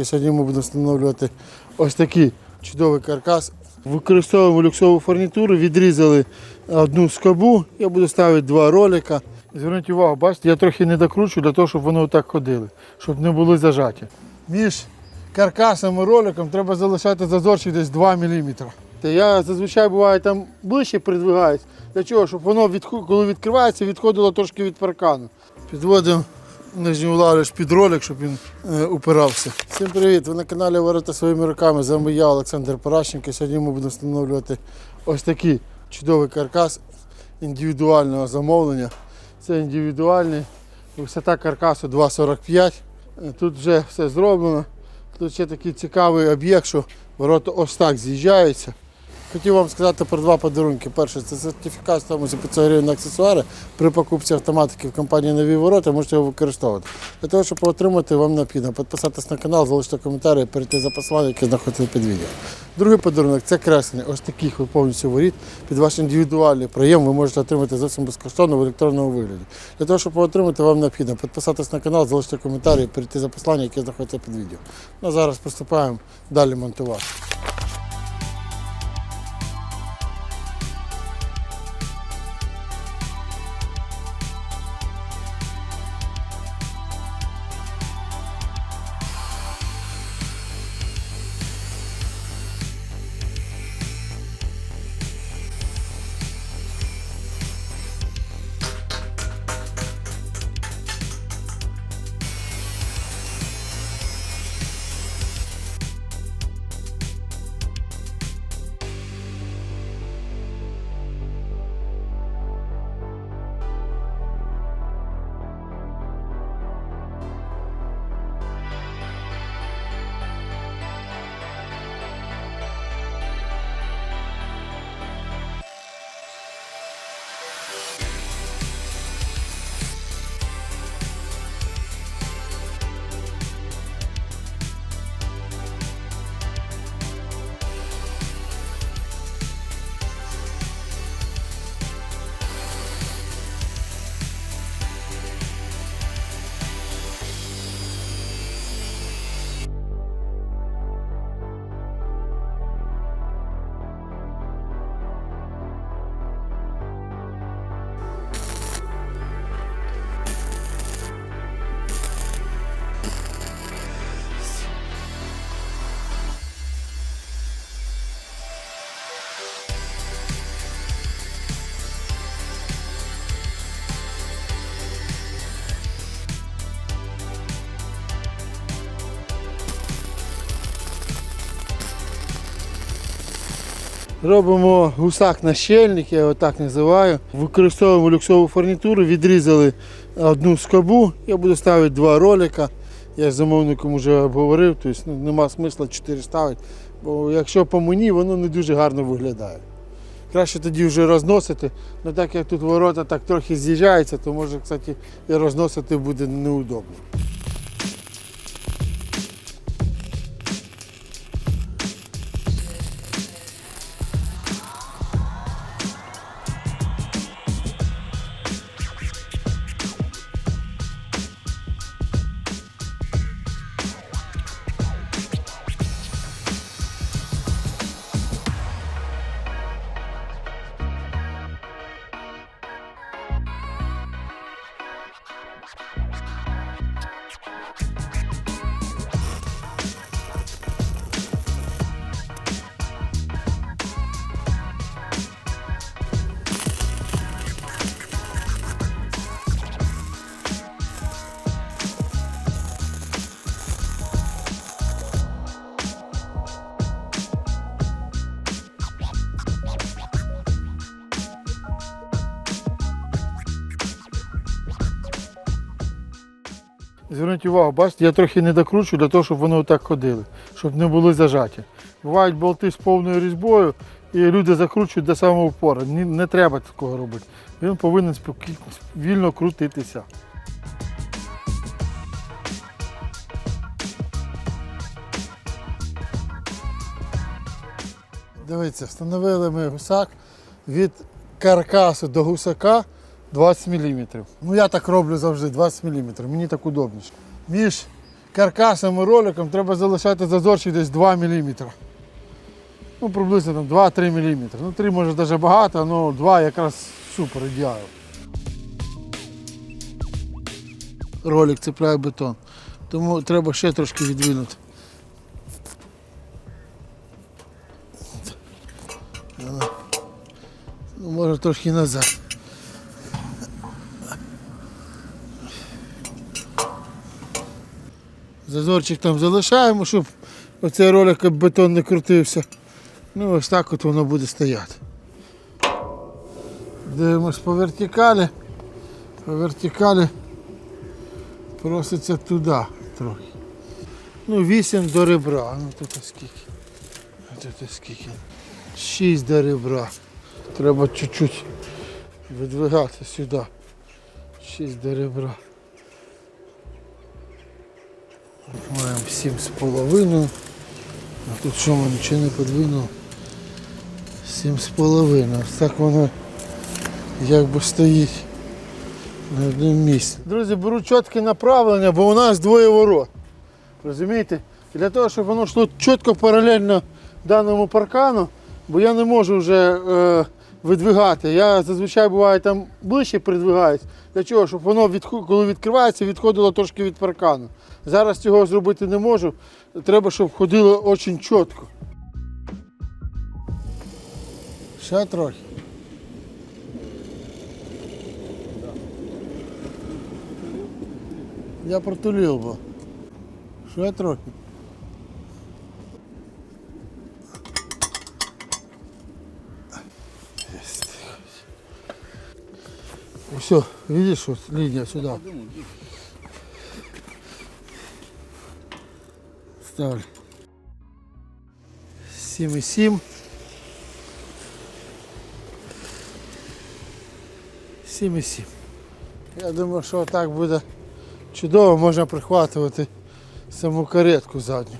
Паращенка. Сьогодні ми будемо встановлювати ось такий чудовий каркас. Використовуємо люксову фурнітуру, відрізали одну скобу, я буду ставити два ролика. Зверніть увагу, бачите, я трохи не докручу для того, щоб вони отак ходили, щоб не були зажаті. Між каркасом і роликом треба залишати зазорчик десь 2 мм. Я зазвичай буває там ближче придвигаюсь. Для чого? Щоб воно, коли відкривається, відходило трошки від паркану. Підводимо нижній улавлювач під ролик, щоб він е, упирався. Всім привіт! Ви на каналі Ворота своїми руками. З вами я, Олександр Паращенко. Сьогодні ми будемо встановлювати ось такий чудовий каркас індивідуального замовлення. Це індивідуальний. Висота каркасу 2,45. Е, Тут вже все зроблено. Тут ще такий цікавий об'єкт, що ворота ось так з'їжджаються. Хотів вам сказати про два подарунки. Перше, це сертифікат стоїмості 500 гривень на аксесуари. При покупці автоматики в компанії Нові ворота можете його використовувати. Для того, щоб отримати, вам необхідно підписатись на канал, залишити коментарі, перейти за посиланням, яке знаходиться під відео. Другий подарунок це креслення ось таких от повністю воріт. Під ваш індивідуальний проєм ви можете отримати зовсім безкоштовно в електронному вигляді. Для того, щоб отримати, вам необхідно підписатись на канал, залишити коментарі, перейти за посиланням, яке знаходиться під відео. Ну зараз приступаємо далі монтувати. Робимо гусак на щельник, я його так називаю. Використовуємо люксову фурнітуру, відрізали одну скобу, я буду ставити два ролика. Я з замовником вже обговорив, тобто ну, нема смисла 4 ставити, бо якщо по мені, воно не дуже гарно виглядає. Краще тоді вже розносити, але так як тут ворота так трохи з'їжджаються, то може, кстати, і розносити буде неудобно. Зверніть увагу, бачите, я трохи не докручу для того, щоб вони отак ходили, щоб не були зажаті. Бувають болти з повною різьбою, і люди закручують до самого упору. Не, треба такого робити. Він повинен вільно крутитися. Дивіться, встановили ми гусак від каркасу до гусака 20 мм. Ну я так роблю завжди 20 мм, мені так удобніше. Між каркасом і роликом треба залишати зазорчик десь 2 мм. Ну, приблизно там 2-3 мм. Ну, 3 може навіть багато, але 2 якраз супер ідеал. Ролик цепляє бетон. Тому треба ще трошки відвинути. Ну, може трошки назад. Зазорчик там залишаємо, щоб оцей ролик бетон не крутився. Ну ось так от воно буде стояти. Дивимось по вертикалі. По вертикалі проситься туди трохи. Ну, 8 до ребра. Ну тут скільки? Тут скільки? 6 до ребра. Треба чуть-чуть видвигати сюди. 6 до ребра. Маємо 7 з половиною. А тут що ми нічого не подвинули? 7 з половиною. Ось так воно якби стоїть на одному місці. Друзі, беру чітке направлення, бо у нас двоє ворот. Розумієте? Для того, щоб воно йшло чітко паралельно даному паркану, бо я не можу вже е, видвигати. Я зазвичай буває там ближче придвигаюсь. Для чого? Щоб воно, відху- коли відкривається, відходило трошки від паркану. Зараз цього зробити не можу. Треба, щоб ходило дуже чітко. Ще трохи. Я протулив би. Ще трохи. Все, видишь, вот линия сюда. Ставлю. 7,7. 7,7. Я думаю, що так буде чудово, можна прихватувати саму каретку задню.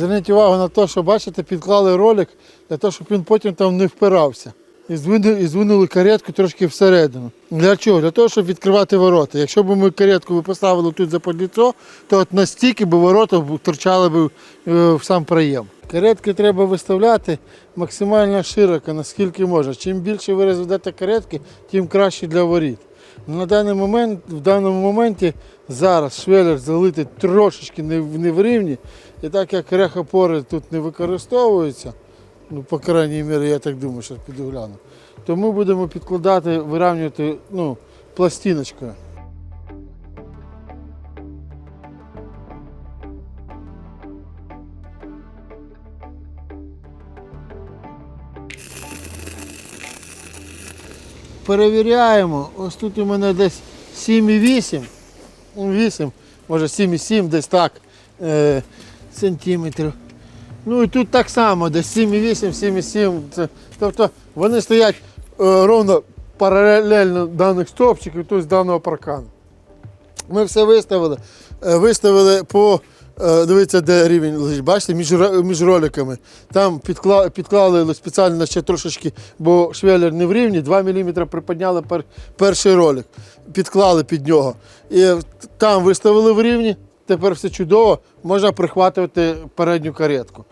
Зверніть увагу на те, що бачите, підклали ролик для того, щоб він потім там не впирався. І здвинули, і здвинули каретку трошки всередину. Для чого? Для того, щоб відкривати ворота. Якщо б ми каретку поставили тут за подліцо, то от настільки б ворота торчали б е, в сам проєм. Каретки треба виставляти максимально широко, наскільки можна. Чим більше ви розведете каретки, тим краще для воріт. На даний момент, в даному моменті зараз швелер залитий трошечки не, в- не в рівні. І так як рехопори тут не використовуються, ну, по крайній мірі, я так думаю, що піду гляну, то ми будемо підкладати, вирівнювати ну, пластиночкою. Перевіряємо. Ось тут у мене десь 7,8, ну, 8, може 7,7, десь так е, сантиметрів. Ну і тут так само, десь 7,8, 7,7. Тобто вони стоять е, ровно паралельно даних стовпчиків, тобто даного паркану. Ми все виставили. Е, Виставили по. Е, Дивіться, де рівень лежить. Бачите, між, між роликами. Там підкла, підклали спеціально ще трошечки, бо швелер не в рівні, 2 мм приподняли пер, перший ролик, підклали під нього. І там виставили в рівні, тепер все чудово, можна прихватувати передню каретку.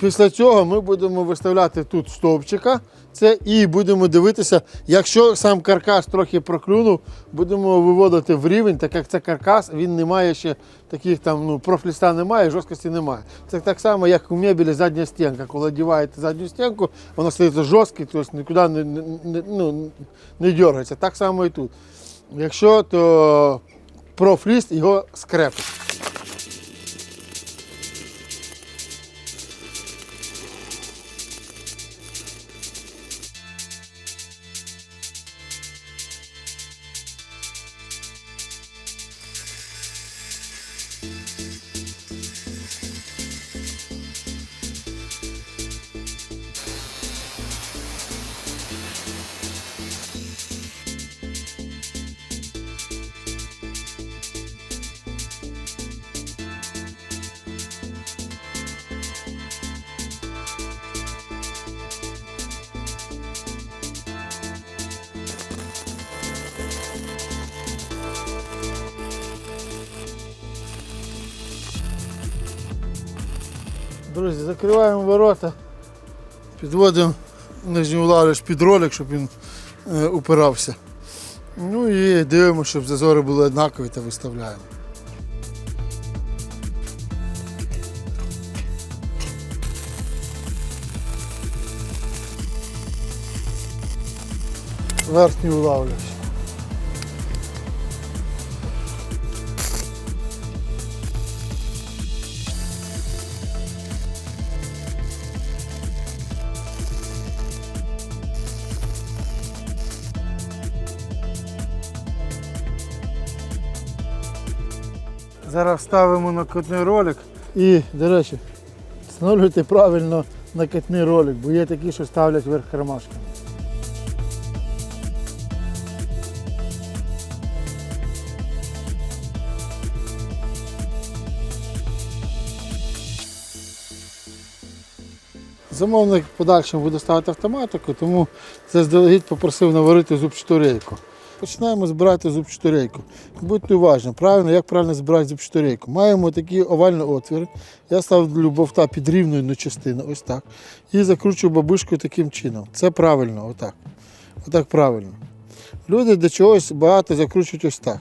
Після цього ми будемо виставляти тут стовпчика. Це і будемо дивитися, якщо сам каркас трохи проклюнув, будемо виводити в рівень, так як це каркас, він не має ще таких там, ну, профліста немає, жорсткості немає. Це так само, як у мебелі задня стінка. Коли одіваєте задню стінку, воно стає жорсткий, тобто нікуди не, не, ну, не дергається. Так само і тут. Якщо, то профліст його скрепить. Друзі, закриваємо ворота, підводимо нижній улавлювач під ролик, щоб він е, упирався. Ну і дивимося, щоб зазори були однакові та виставляємо. Верхній улавлювач. Зараз ставимо накатний ролик і, до речі, встановлюйте правильно накатний ролик, бо є такі, що ставлять верх кармашками. Замовник подальшому буде ставити автоматику, тому заздалегідь попросив наварити зубчату рейку. Починаємо збирати зубчату рейку. Будьте уважні, правильно, як правильно збирати зубчату рейку. Маємо такі овальні отвіри. Я ставлю бовта під рівною частину, ось так. І закручую бабушкою таким чином. Це правильно, отак. Отак правильно. Люди до чогось багато закручують ось так.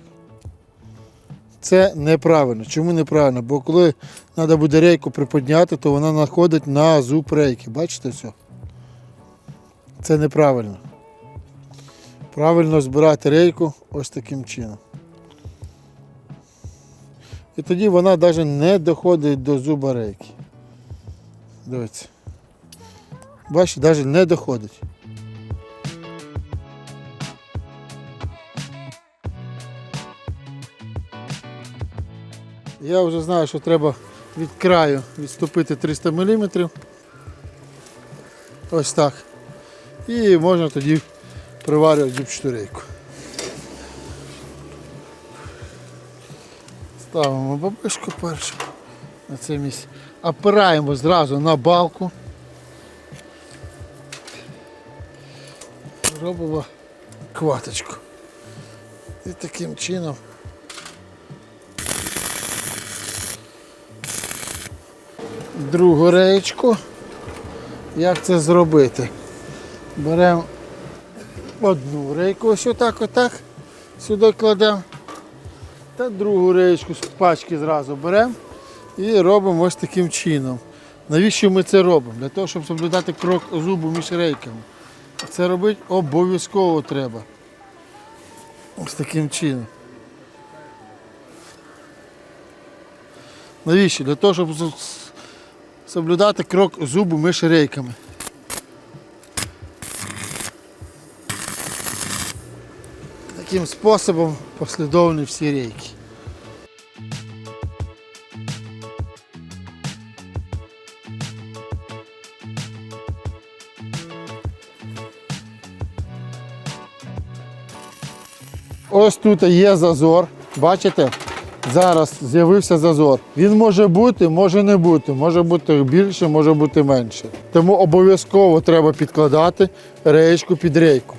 Це неправильно. Чому неправильно? Бо коли треба буде рейку приподняти, то вона знаходить на зуб рейки. Бачите все? Це неправильно. Правильно збирати рейку ось таким чином. І тоді вона навіть не доходить до зуба рейки. Дивіться. Бачите, навіть не доходить. Я вже знаю, що треба від краю відступити 300 мм. Ось так. І можна тоді приварювати зубчату. Ставимо бабишку першу на це місце. Опираємо зразу на балку. Робимо кваточку. І таким чином другу реєчку. Як це зробити? Беремо одну рейку, ось отак, отак, сюди кладемо. Та другу реєчку з пачки зразу беремо і робимо ось таким чином. Навіщо ми це робимо? Для того, щоб соблюдати крок зубу між рейками. Це робити обов'язково треба. Ось таким чином. Навіщо? Для того, щоб соблюдати крок зубу між рейками. Таким способом послідовні всі рейки. Ось тут є зазор. Бачите? Зараз з'явився зазор. Він може бути, може не бути, може бути більше, може бути менше. Тому обов'язково треба підкладати реєчку під рейку.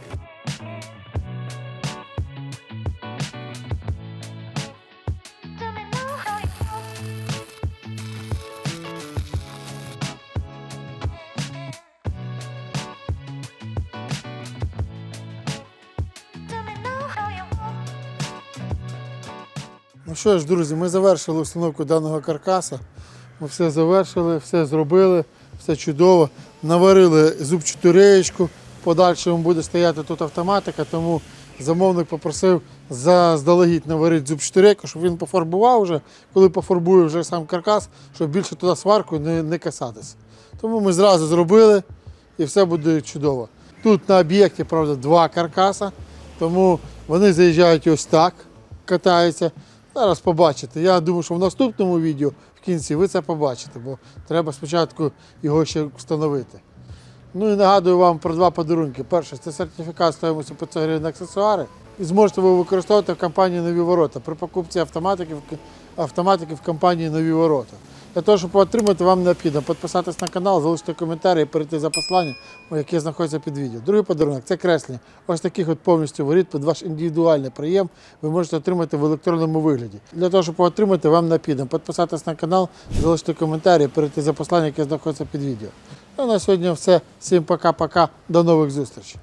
Ну що ж, друзі, ми завершили установку даного каркаса. Ми все завершили, все зробили, все чудово. Наварили зубчату реєчку. В Подальшому буде стояти тут автоматика, тому замовник попросив заздалегідь наварити зубчату рейку, щоб він пофарбував вже, коли пофарбує вже сам каркас, щоб більше туди сварку не, не касатися. Тому ми зразу зробили і все буде чудово. Тут на об'єкті, правда, два каркаса, тому вони заїжджають ось так, катаються. Зараз побачите. Я думаю, що в наступному відео в кінці ви це побачите, бо треба спочатку його ще встановити. Ну і нагадую вам про два подарунки. Перше, це сертифікат стоїмості 500 гривень на аксесуари. І зможете ви використовувати в компанії Нові Ворота при покупці автоматики, в- компанії Нові Ворота. Для того, щоб отримати, вам необхідно підписатись на канал, залишити коментарі і перейти за посланням, яке знаходиться під відео. Другий подарунок це креслення. Ось таких от повністю воріт під ваш індивідуальний прийом ви можете отримати в електронному вигляді. Для того, щоб отримати, вам необхідно підписатись на канал, залишити коментарі і перейти за посланням, яке знаходиться під відео. Ну, на сьогодні все. Всім пока-пока. До нових зустрічей.